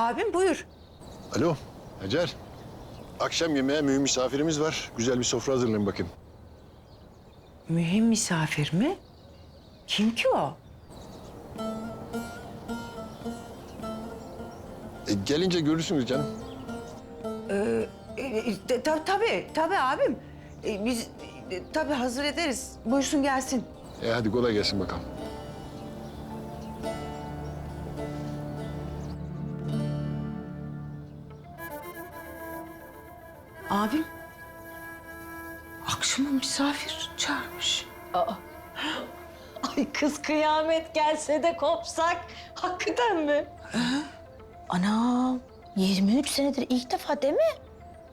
Abim buyur. Alo Hacer. Akşam yemeğe mühim misafirimiz var. Güzel bir sofra hazırlayın bakayım. Mühim misafir mi? Kim ki o? E, gelince görürsünüz canım. E, e, ta- tabii, tabii abim. E, biz e, tabii hazır ederiz. Buyursun gelsin. E hadi kolay gelsin bakalım. Abim. Akşama misafir çağırmış. Ay kız kıyamet gelse de kopsak. Hakikaten mi? Anam 23 senedir ilk defa değil mi?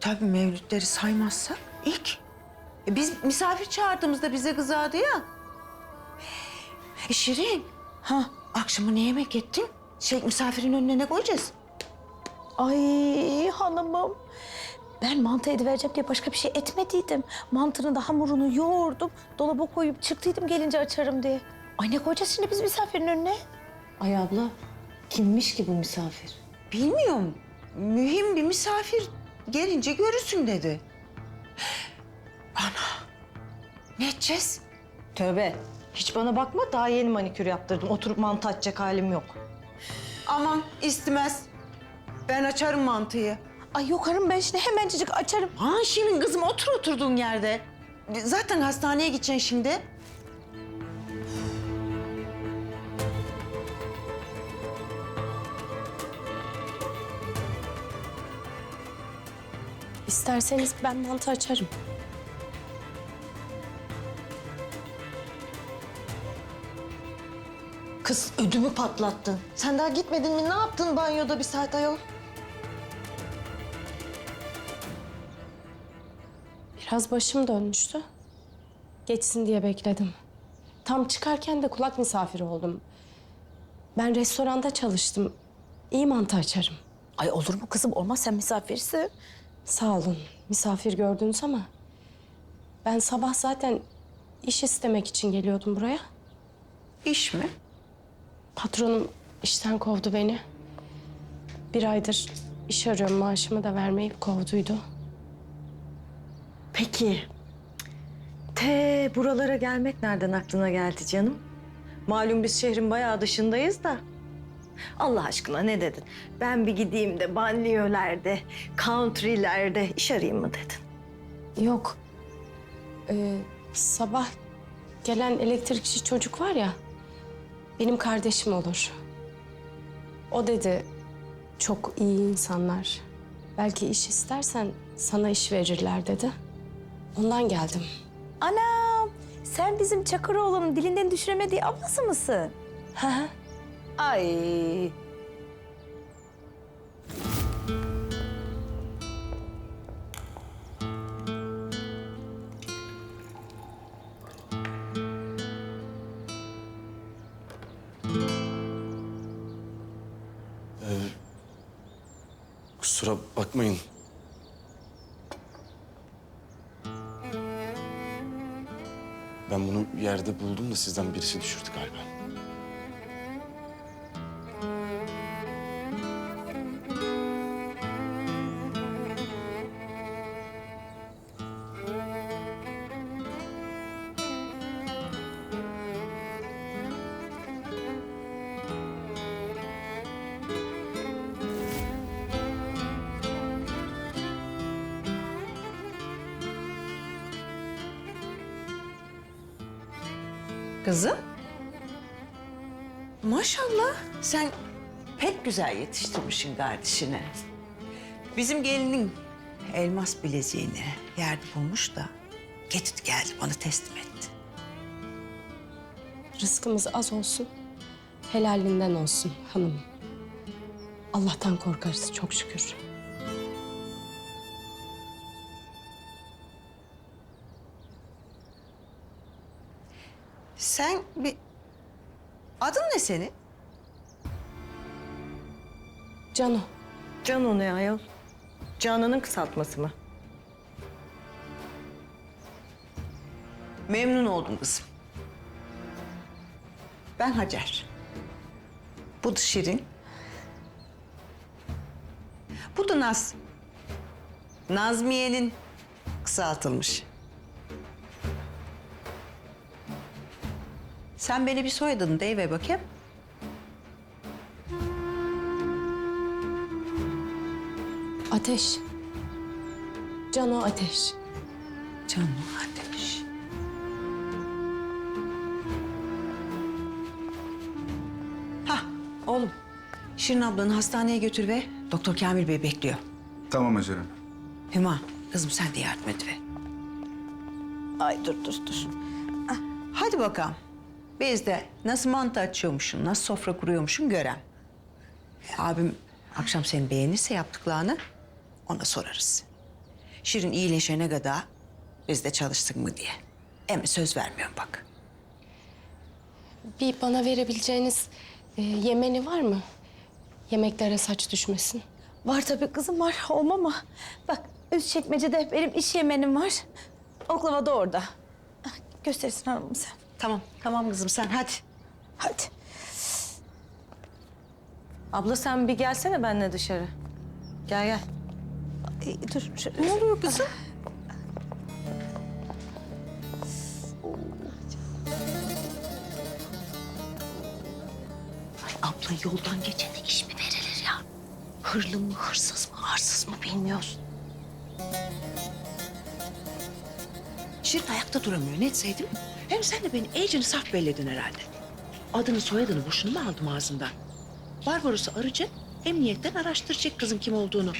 Tabii mevlütleri saymazsak ilk. E, biz misafir çağırdığımızda bize kızardı ya. E, Şirin. Ha, akşama ne yemek ettin? Şey misafirin önüne ne koyacağız? Ay hanımım. Ben mantı edivereceğim diye başka bir şey etmediydim. Mantının da hamurunu yoğurdum. Dolaba koyup çıktıydım gelince açarım diye. Ay ne koyacağız şimdi biz misafirin önüne? Ay abla kimmiş ki bu misafir? Bilmiyorum. Mühim bir misafir gelince görürsün dedi. Ana. Ne edeceğiz? Tövbe. Hiç bana bakma daha yeni manikür yaptırdım. Oturup mantı açacak halim yok. Aman istemez. Ben açarım mantıyı. Ay yok hanım ben şimdi hemencecik açarım. Ha Şirin kızım otur oturduğun yerde. Zaten hastaneye gideceksin şimdi. İsterseniz ben mantı açarım. Kız ödümü patlattın. Sen daha gitmedin mi? Ne yaptın banyoda bir saat ayol? Biraz başım dönmüştü. Geçsin diye bekledim. Tam çıkarken de kulak misafiri oldum. Ben restoranda çalıştım. İyi mantı açarım. Ay olur mu kızım? Olmaz sen misafirsin. Sağ olun. Misafir gördünüz ama ben sabah zaten iş istemek için geliyordum buraya. İş mi? Patronum işten kovdu beni. Bir aydır iş arıyorum maaşımı da vermeyip kovduydu. Peki. Te buralara gelmek nereden aklına geldi canım? Malum biz şehrin bayağı dışındayız da. Allah aşkına ne dedin? Ben bir gideyim de banliyölerde, countrylerde iş arayayım mı dedin? Yok. Ee, sabah gelen elektrikçi çocuk var ya, benim kardeşim olur. O dedi, çok iyi insanlar. Belki iş istersen sana iş verirler dedi. Ondan geldim. Anam, sen bizim Çakıroğlu'nun dilinden düşüremediği ablası mısın? Hı hı. Ay. Kusura bakmayın. Ben bunu yerde buldum da sizden birisi düşürdü galiba. Kızım. Maşallah sen pek güzel yetiştirmişsin kardeşini. Bizim gelinin elmas bileziğini yerde bulmuş da getirdi geldi bana teslim etti. Rızkımız az olsun, helalinden olsun hanım. Allah'tan korkarız çok şükür. Sen bir... Adın ne senin? Cano, Cano ne ayol? Canan'ın kısaltması mı? Memnun oldum kızım. Ben Hacer. Bu da Şirin. Bu da Naz. Nazmiye'nin kısaltılmış. Sen beni bir soyadını deyiver bakayım. Ateş. Cano Ateş. Canım Ateş. Hah oğlum. Şirin ablanı hastaneye götür ve Doktor Kamil Bey bekliyor. Tamam Hacer Hanım. Hüma kızım sen de yardım et ve. Ay dur dur dur. Ah, hadi bakalım. Biz de nasıl mantı açıyormuşsun, nasıl sofra kuruyormuşsun gören. Abim akşam seni beğenirse yaptıklarını ona sorarız. Şirin iyileşene kadar biz de çalıştık mı diye. Ama söz vermiyorum bak. Bir bana verebileceğiniz e, yemeni var mı? Yemeklere saç düşmesin. Var tabii kızım var. Olma mı? Bak üst çekmecede benim iş yemenim var. Oklava da orada. Ah, Gösterirsin hanımım sen. Tamam, tamam kızım sen hadi. Hadi. Abla sen bir gelsene benimle dışarı. Gel gel. Ay, dur. Şöyle. Ne oluyor kızım? Ay abla yoldan geçene iş mi verilir ya? Hırlı mı, hırsız mı, arsız mı bilmiyoruz. Şirin ayakta duramıyor. Ne etseydim? Hem sen de beni iyicene saf belledin herhalde. Adını soyadını boşuna mı aldım ağzımdan? Barbaros'u arayacak, emniyetten araştıracak kızın kim olduğunu.